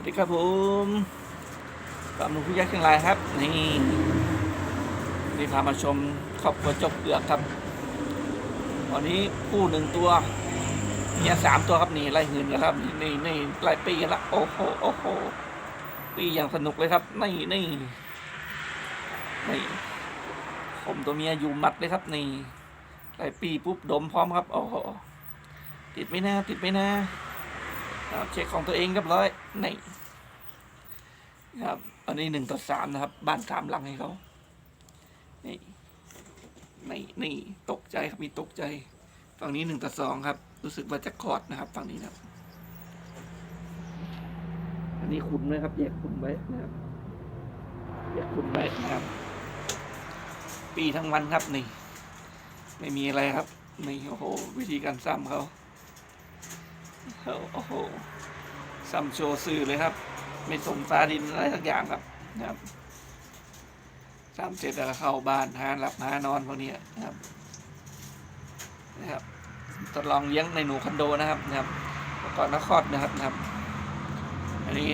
วัสดีครับผมตามหนุ่มผู้ยักษ์เชียงรายครับ นี่นี่พามาชมครอบครัวจบเปลือกครับ วันนี้คู่หนึ่งตัวเมียสามตัวครับนี่ไล่หืนกันครับ นี่นี่ไล่ปีกันละโอ้โหโอ้โหปีอย่างสนุกเลยครับ นี่นี่นี่ผมตัวเมียอยู่มัดเลยครับ นี่ไล่ปีปุ๊บดมพร้อมครับโอ้โหติดไหม่น่าติดไหม่น่า ครับเช็คของตัวเองเรียบร้อยนี่ครับอันนี้หนึ่งต่อสามนะครับ บ้านสามหลังให้เขานี่นี่นี่ตกใจครับมีตกใจ ฝั่งนี้หนึ่งต่อสองครับ รู้สึกว่าจะคลอดนะครับ ฝั่งนี้นะครับ อันนี้ขุนไว้ครับแยกขุนไว้นะครับแยกขุนไว้นะครับ ปีทั้งวันครับนี่ ไม่มีอะไรครับนี่โอ้โห วิธีการซ้ำเขา โอ้โหซัมโชว์สื่อเลยครับ ไม่สมฟ้าดินอะไรสักอย่างครับนะครับซ้ำเสร็จแล้วก็เข้าบ้านหาหลับหานอนพวกนี้นะครับนะครับทดลองเลี้ยงในหนูคอนโดนะครับนะครับก่อนนครนะครับนะครับ อันนี้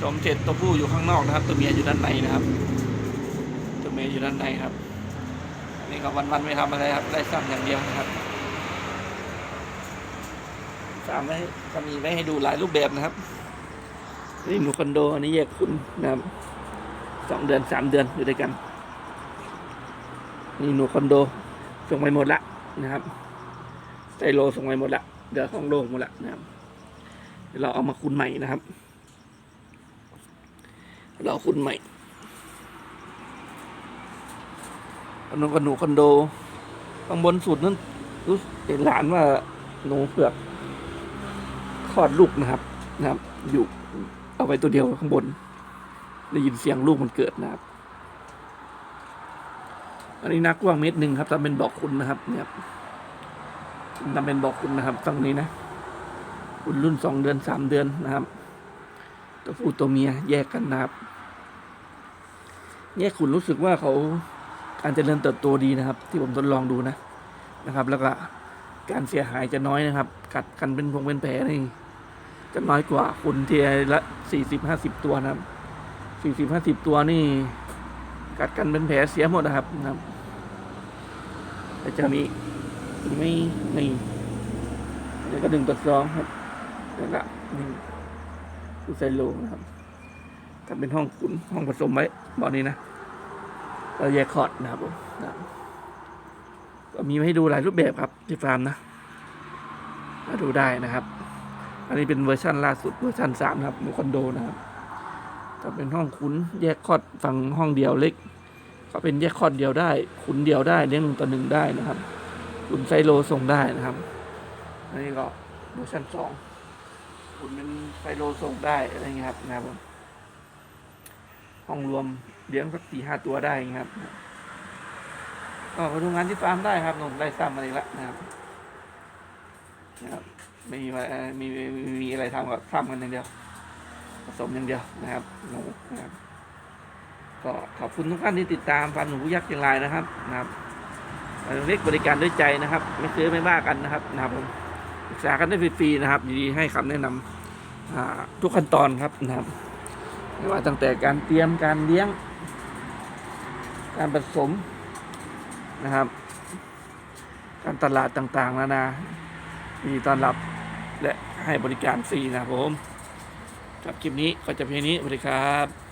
สมเจ็ดตัวผู้อยู่ข้างนอกนะครับ ตัวเมียอยู่ด้านในนะครับ ตัวเมียอยู่ด้านในครับ อันนี้ก็วันๆไม่ทำอะไรครับได้ซ้ำอย่างเดียวนะครับ สามไว้ก็มีไว้ให้ดูหลายรูปแบบนะครับนี่หนูคอนโดอันนี้แยกคุณนะครับสองเดือนสามเดือนอยู่ด้วยกัน นี่หนูคอนโดส่งไปหมดละนะครับไซโลส่งไปหมดละเดี๋ยวของโลหมดละนะครับเดี๋ยวเราเอามาคุณใหม่นะครับ เราคุณใหม่อันนู้นก็หนูคอนโดข้างบนสุดนั้นรู้เห็นหลานว่าหนูเผือก คลอดลูกนะครับนะครับ อยู่เอาไว้ตัวเดียวข้างบน ได้ยินเสียงลูกมันเกิดนะครับ อันนี้นักกว้างเมตรหนึ่งครับทำเป็นบอกคุณนะครับ เนี่ยทำเป็นบอกคุณนะครับฝั่งนี้นะคุณรุ่นสองเดือนสามเดือนนะครับ ตัวผู้ตัวเมียแยกกันนะครับแยกคุณรู้สึกว่าเขาการเจริญเติบโตดีนะครับ ที่ผมทดลองดูนะนะครับ แล้วก็ การเสียหายจะน้อยนะครับ กัดกันเป็นพงเป็นแผลนี่จะน้อยกว่าคุณเทียละสี่สิบห้าสิบตัวนะครับสี่สิบห้าสิบตัวนี่ กัดกันเป็นแผลเสียหมดนะครับนะครับแต่จะมีไม่ไม่แล้วก็หนึ่งต่อสองครับแล้วก็หนึ่งคือไซโลนะครับถ้าเป็นห้องขุนห้องผสมไว้บ่อนี้นะเราแยกคอร์ดนะครับผมนะครับ ก็มีให้ดูหลายรูปแบบครับที่ฟาร์มนะมาดูได้นะครับ อันนี้เป็นเวอร์ชันล่าสุดเวอร์ชันสามนะครับในคอนโดนะครับถ้าเป็นห้องคุ้นแยกคอดฝั่งห้องเดียวเล็ก ก็เป็นแยกคอดเดียวได้ขุนเดียวได้เลี้ยงหนึ่งต่อหนึ่งได้นะครับขุนไซโลส่งได้นะครับ อันนี้ก็เวอร์ชันสองขุนเป็นไซโลส่งได้อะไรเงี้ยครับนะครับห้องรวมเลี้ยงสักสี่ห้าตัวได้เงี้ยครับ ก็มาดูงานที่ฟาร์มได้ครับหนุ่มได้ซ้ำมาอีกแล้วนะครับนะครับไม่มีอะไรมีมีมีอะไรทำก็ซ้ำกันอย่างเดียวผสมอย่างเดียวนะครับหนูนะครับ ก็ขอบคุณทุกท่านที่ติดตามฟาร์มหนูยักษ์เชียงรายนะครับนะครับเล็กบริการด้วยใจนะครับ ไม่ซื้อไม่ว่ากันนะครับนะครับผมศึกษากันได้ฟรีๆนะครับยินดีให้คำแนะนำอ่าทุกขั้นตอนครับนะครับไม่ว่าตั้งแต่การเตรียมการเลี้ยง การผสม นะครับ การตลาดต่างๆนานามีต้อนรับและให้บริการฟรีนะผมครับคลิปนี้ก็จะเพียงนี้สวัสดีครับ